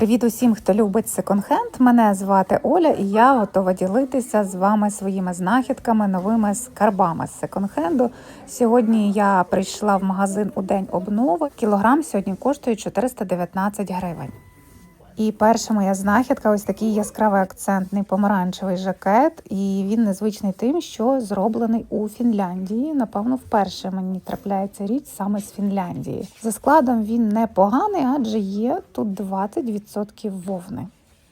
Привіт усім, хто любить секонд-хенд. Мене звати Оля, і я готова ділитися з вами своїми знахідками, новими скарбами з секонд-хенду. Сьогодні я прийшла в магазин у день обнови. Кілограм сьогодні коштує 419 гривень. І перша моя знахідка ось такий яскравий акцентний помаранчевий жакет. І він незвичний тим, що зроблений у Фінляндії. Напевно, вперше мені трапляється річ саме з Фінляндії. За складом він непоганий, адже є тут 20% вовни.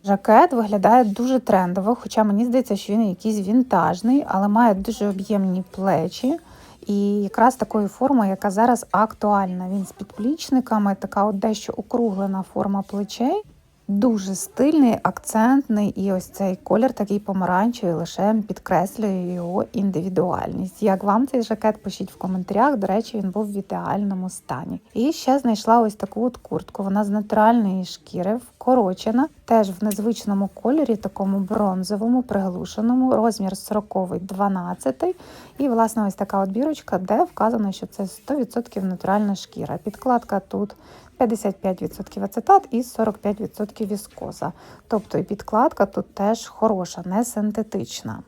Жакет виглядає дуже трендово, хоча мені здається, що він якийсь вінтажний, але має дуже об'ємні плечі. І якраз такої форми, яка зараз актуальна. Він з підплічниками, така от дещо округлена форма плечей. Дуже стильний, акцентний, і ось цей колір такий помаранчевий, лише підкреслює його індивідуальність. Як вам цей жакет? Пишіть в коментарях. До речі, він був в ідеальному стані. І ще знайшла ось таку от куртку. Вона з натуральної шкіри, вкорочена, теж в незвичному кольорі, такому бронзовому, приглушеному, розмір 40 12 І, власне, ось така от бірочка, де вказано, що це 100% натуральна шкіра. Підкладка тут 55% ацетат і 45% віскоза. Тобто і підкладка тут теж хороша, не синтетична.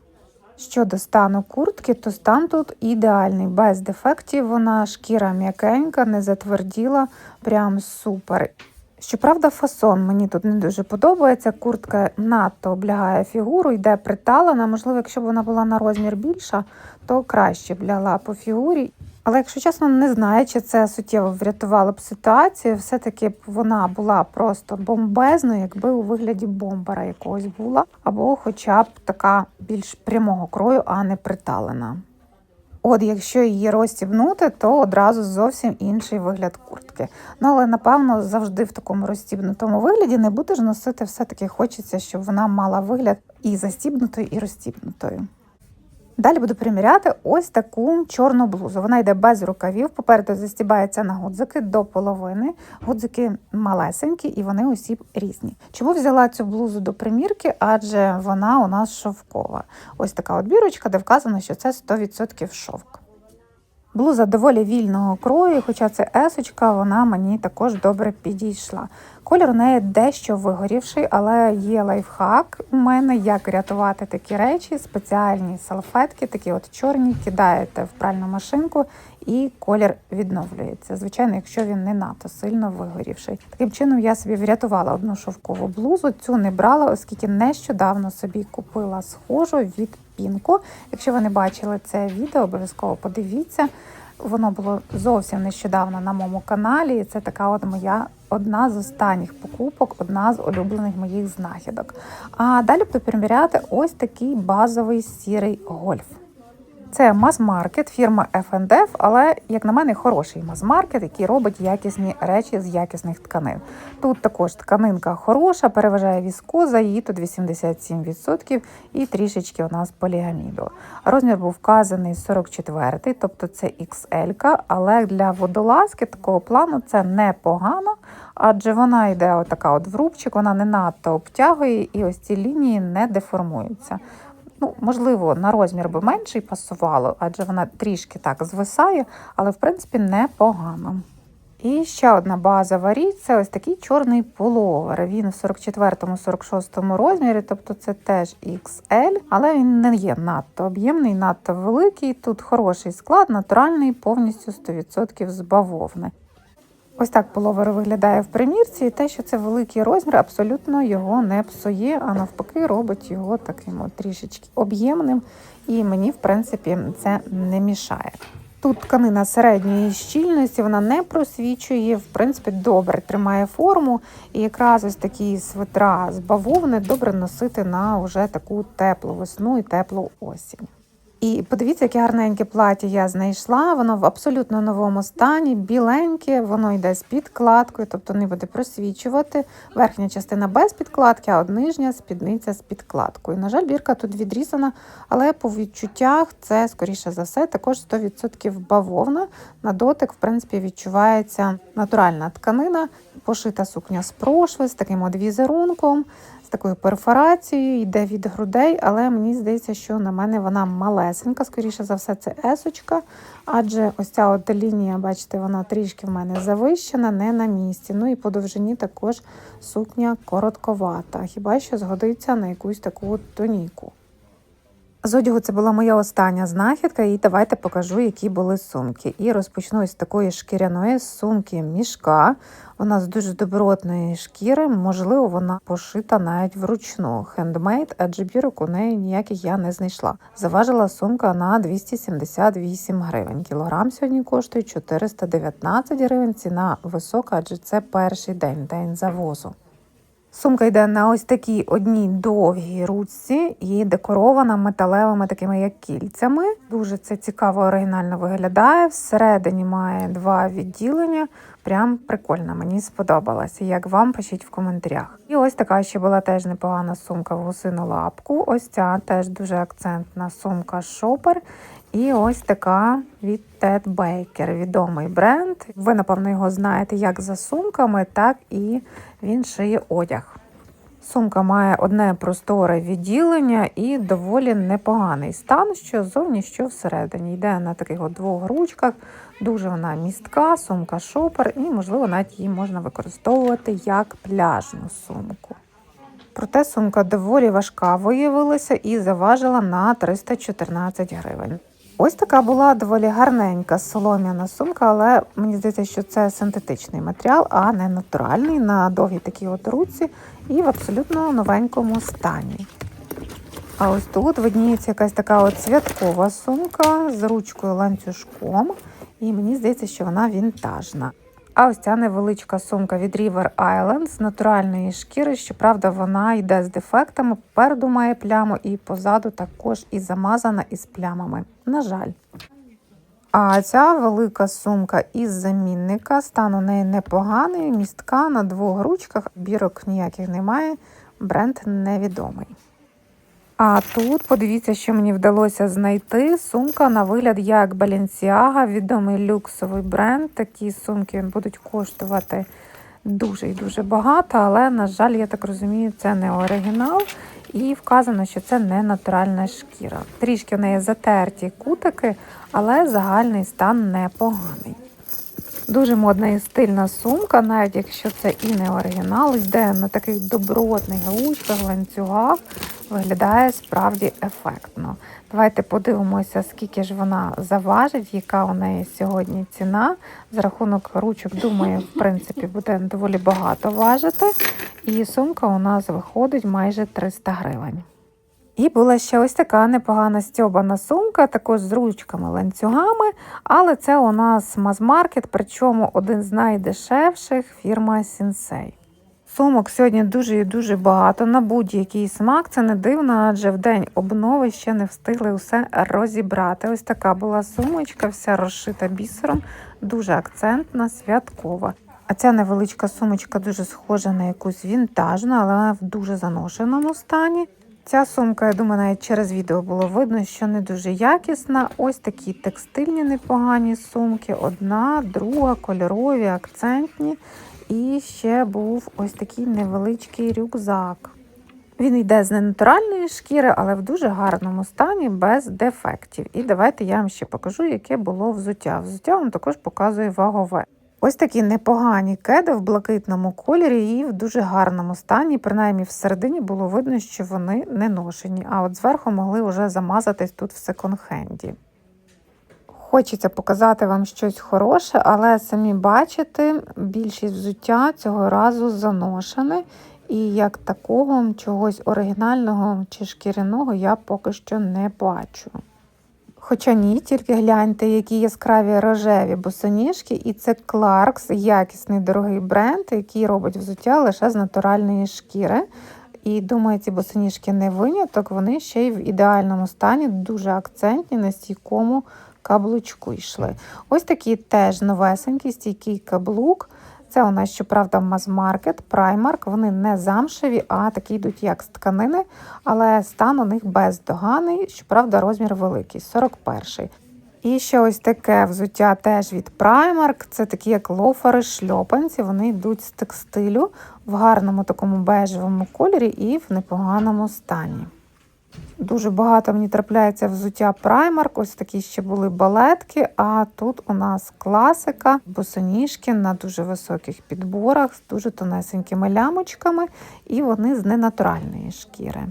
Щодо стану куртки, то стан тут ідеальний, без дефектів. Вона шкіра м'якенька, не затверділа, прям супер. Щоправда, фасон мені тут не дуже подобається. Куртка надто облягає фігуру, йде приталена. Можливо, якщо б вона була на розмір більша, то краще б лягла по фігурі. Але, якщо чесно, не знаю, чи це суттєво врятувало б ситуацію. Все-таки б вона була просто бомбезною, якби у вигляді бомбера якогось була, або хоча б така більш прямого крою, а не приталена. От, якщо її розстібнути, то одразу зовсім інший вигляд куртки. Ну, але напевно завжди в такому розстібнутому вигляді не будеш носити, все-таки хочеться, щоб вона мала вигляд і застібнутою, і розстібнутою. Далі буду приміряти ось таку чорну блузу. Вона йде без рукавів. Попереду застібається на гудзики до половини. Гудзики малесенькі і вони усі різні. Чому взяла цю блузу до примірки? Адже вона у нас шовкова. Ось така от бірочка, де вказано, що це 100% шовк. Блуза доволі вільного крою, хоча це есочка, вона мені також добре підійшла. Колір у неї дещо вигорівший, але є лайфхак у мене, як рятувати такі речі, спеціальні салфетки, такі от чорні, кидаєте в пральну машинку і колір відновлюється. Звичайно, якщо він не надто сильно вигорівший. Таким чином я собі врятувала одну шовкову блузу, цю не брала, оскільки нещодавно собі купила схожу від Пінку. Якщо ви не бачили це відео, обов'язково подивіться. Воно було зовсім нещодавно на моєму каналі. І це така от моя одна з останніх покупок, одна з улюблених моїх знахідок. А далі буду приміряти ось такий базовий сірий гольф. Це мас-маркет, фірма FNDF, але, як на мене, хороший мас-маркет, який робить якісні речі з якісних тканин. Тут також тканинка хороша, переважає віскоза, її тут 87% і трішечки у нас поліаміду. Розмір був вказаний 44, тобто це XL, але для водолазки такого плану це непогано, адже вона йде отака от в рубчик, вона не надто обтягує і ось ці лінії не деформуються. Ну, можливо, на розмір би менший пасувало, адже вона трішки так звисає, але в принципі непогано. І ще одна базова річ це ось такий чорний пуловер. Він в 44-46 розмірі, тобто це теж XL, але він не є надто об'ємний, надто великий. Тут хороший склад, натуральний, повністю 100% з бавовни. Ось так пуловер виглядає в примірці, і те, що це великий розмір, абсолютно його не псує, а навпаки, робить його таким от трішечки об'ємним. І мені, в принципі, це не мішає. Тут тканина середньої щільності, вона не просвічує, в принципі, добре тримає форму. І якраз ось такі свитра з бавовни добре носити на вже таку теплу весну і теплу осінь. І подивіться, яке гарненьке плаття я знайшла. Воно в абсолютно новому стані, біленьке, воно йде з підкладкою, тобто не буде просвічувати. Верхня частина без підкладки, а от нижня спідниця з підкладкою. На жаль, бірка тут відрізана, але по відчуттях це, скоріше за все, також 100% бавовна. На дотик, в принципі, відчувається натуральна тканина, пошита сукня з прошви, з таким от візерунком. Такою перфорацією, йде від грудей, але мені здається, що на мене вона малесенька. Скоріше за все, це есочка. Адже ось ця от лінія, бачите, вона трішки в мене завищена, не на місці. Ну і по довжині також сукня коротковата. Хіба що згодиться на якусь таку тоніку. З одягу це була моя остання знахідка, і давайте покажу, які були сумки. І розпочну з такої шкіряної сумки мішка. Вона з дуже добротної шкіри, можливо, вона пошита навіть вручну. Хендмейд, адже бірок у неї ніяких я не знайшла. Заважила сумка на 278 гривень. Кілограм сьогодні коштує 419 гривень. Ціна висока, адже це перший день, день завозу. Сумка йде на ось такій одній довгій ручці і декорована металевими такими як кільцями. Дуже це цікаво оригінально виглядає. Всередині має два відділення. Прям прикольно, мені сподобалося. Як вам пишіть в коментарях. І ось така ще була теж непогана сумка в гусину лапку. Ось ця теж дуже акцентна сумка шопер. І ось така від Ted Baker, відомий бренд. Ви, напевно, його знаєте як за сумками, так і він шиє одяг. Сумка має одне просторе відділення і доволі непоганий стан, що ззовні, що всередині. Йде на таких от двох ручках, дуже вона містка, сумка шопер, і, можливо, навіть її можна використовувати як пляжну сумку. Проте сумка доволі важка виявилася і заважила на 314 гривень. Ось така була доволі гарненька солом'яна сумка, але мені здається, що це синтетичний матеріал, а не натуральний на довгій такій от руці і в абсолютно новенькому стані. А ось тут видніється якась така от святкова сумка з ручкою ланцюжком, і мені здається, що вона вінтажна. А ось ця невеличка сумка від River Island з натуральної шкіри. Щоправда, вона йде з дефектами. Попереду має пляму і позаду також і замазана із плямами. На жаль. А ця велика сумка із замінника. Стан у неї непоганий, містка на двох ручках, бірок ніяких немає, бренд невідомий. А тут подивіться, що мені вдалося знайти. Сумка на вигляд як Balenciaga, відомий люксовий бренд. Такі сумки будуть коштувати дуже і дуже багато, але, на жаль, я так розумію, це не оригінал. І вказано, що це не натуральна шкіра. Трішки в неї затерті кутики, але загальний стан непоганий. Дуже модна і стильна сумка, навіть якщо це і не оригінал, йде на таких добротних ручках, ланцюгах, виглядає справді ефектно. Давайте подивимося, скільки ж вона заважить, яка у неї сьогодні ціна. За рахунок ручок, думаю, в принципі, буде доволі багато важити. І сумка у нас виходить майже 300 гривень. І була ще ось така непогана стьобана сумка, також з ручками-ланцюгами, але це у нас мазмаркет, причому один з найдешевших фірма Сінсей. Сумок сьогодні дуже і дуже багато на будь-який смак. Це не дивно, адже в день обнови ще не встигли усе розібрати. Ось така була сумочка, вся розшита бісером, дуже акцентна, святкова. А ця невеличка сумочка дуже схожа на якусь вінтажну, але вона в дуже заношеному стані. Ця сумка, я думаю, навіть через відео було видно, що не дуже якісна. Ось такі текстильні непогані сумки. Одна, друга, кольорові, акцентні. І ще був ось такий невеличкий рюкзак. Він йде з ненатуральної шкіри, але в дуже гарному стані, без дефектів. І давайте я вам ще покажу, яке було взуття. Взуття вам також показує вагове. Ось такі непогані кеди в блакитному кольорі і в дуже гарному стані. Принаймні всередині було видно, що вони не ношені, а от зверху могли вже замазатись тут в секонд-хенді. Хочеться показати вам щось хороше, але самі бачите, більшість взуття цього разу заношене. І як такого чогось оригінального чи шкіряного я поки що не бачу. Хоча ні, тільки гляньте, які яскраві рожеві босоніжки, і це Clarks, якісний дорогий бренд, який робить взуття лише з натуральної шкіри. І думаю, ці босоніжки не виняток, вони ще й в ідеальному стані, дуже акцентні на стійкому каблучку йшли. Ось такий теж новесенький, стійкий каблук. Це у нас, щоправда, мазмаркет, праймарк. Вони не замшеві, а такі йдуть як з тканини, але стан у них бездоганий, щоправда, розмір великий 41-й. І ще ось таке взуття теж від Primark. Це такі як лофери шльопанці. Вони йдуть з текстилю в гарному такому бежевому кольорі і в непоганому стані. Дуже багато мені трапляється взуття Primark. Ось такі ще були балетки. А тут у нас класика, босоніжки на дуже високих підборах з дуже тонесенькими лямочками, і вони з ненатуральної шкіри.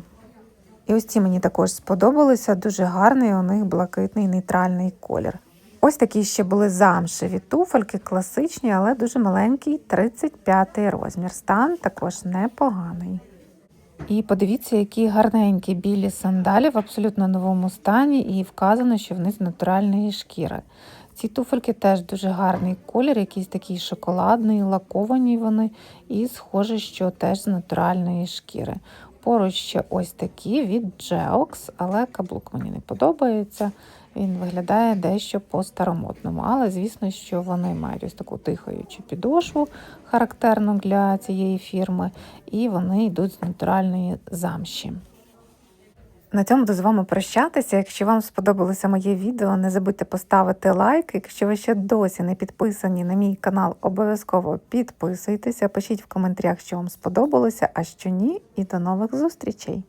І ось ці мені також сподобалися. Дуже гарний у них блакитний нейтральний колір. Ось такі ще були замшеві туфельки, класичні, але дуже маленький, 35 розмір. Стан також непоганий. І подивіться, які гарненькі білі сандалі в абсолютно новому стані, і вказано, що вони з натуральної шкіри. Ці туфельки теж дуже гарний колір, якийсь такий шоколадний, лаковані вони, і схоже, що теж з натуральної шкіри. Поруч ще ось такі від Geox, але каблук мені не подобається. Він виглядає дещо по-старомодному. Але звісно, що вони мають ось таку тихаючу підошву, характерну для цієї фірми, і вони йдуть з натуральної замші. На цьому буду з вами прощатися. Якщо вам сподобалося моє відео, не забудьте поставити лайк. Якщо ви ще досі не підписані на мій канал, обов'язково підписуйтеся, пишіть в коментарях, що вам сподобалося, а що ні, і до нових зустрічей!